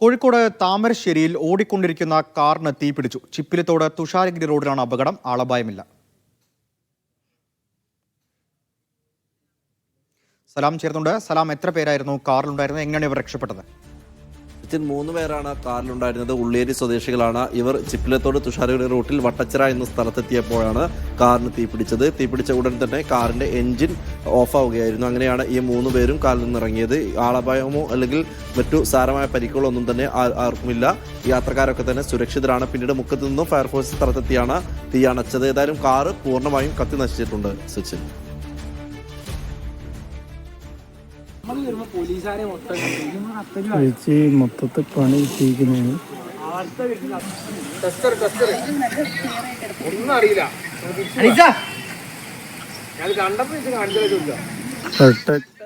കോഴിക്കോട് താമരശ്ശേരിയിൽ ഓടിക്കൊണ്ടിരിക്കുന്ന കാറിന് തീപിടിച്ചു ചിപ്പിലത്തോട് തുഷാരഗിരി റോഡിലാണ് അപകടം. ആളപായമില്ല. സലാം ചേർന്നുണ്ട് സലാം എത്ര പേരായിരുന്നു? കാറിലുണ്ടായിരുന്നത് എങ്ങനെയാണ് ഇവർ രക്ഷപ്പെട്ടത്? ഇതിൽ മൂന്ന് പേരാണ് കാറിലുണ്ടായിരുന്നത്. ഉള്ളേരി സ്വദേശികളാണ് ഇവർ ചിപ്പിലത്തോട് തുഷാരഗിരി റൂട്ടിൽ വട്ടച്ചിറ എന്ന സ്ഥലത്തെത്തിയപ്പോഴാണ് കാറിന് തീപിടിച്ചത് തീപിടിച്ച ഉടൻ തന്നെ കാറിന്റെ എഞ്ചിൻ ഓഫ് ആവുകയായിരുന്നു അങ്ങനെയാണ് ഈ മൂന്ന് പേരും കാറിൽ നിന്ന് നിന്നിറങ്ങിയത്. ആളപായമോ അല്ലെങ്കിൽ മറ്റു സാരമായ പരിക്കുകളോ ഒന്നും തന്നെ ആർക്കുമില്ല. യാത്രക്കാരൊക്കെ തന്നെ സുരക്ഷിതരാണ്. പിന്നീട് മുക്കത്ത് നിന്നും ഫയർഫോഴ്സ് സ്ഥലത്തെത്തിയാണ് തീ അണച്ചത്. ഏതായാലും കാറ് പൂർണമായും കത്തി നശിച്ചിട്ടുണ്ട് സച്ചിൻ. ചേച്ചി മൊത്തത്തിൽ പണി കിട്ടിയിരിക്കുന്നതാണ്. ഞാൻ കണ്ടപ്പോ ഇത് കാണിച്ചാലേ ചോദിക്കാം പെട്ടെന്ന്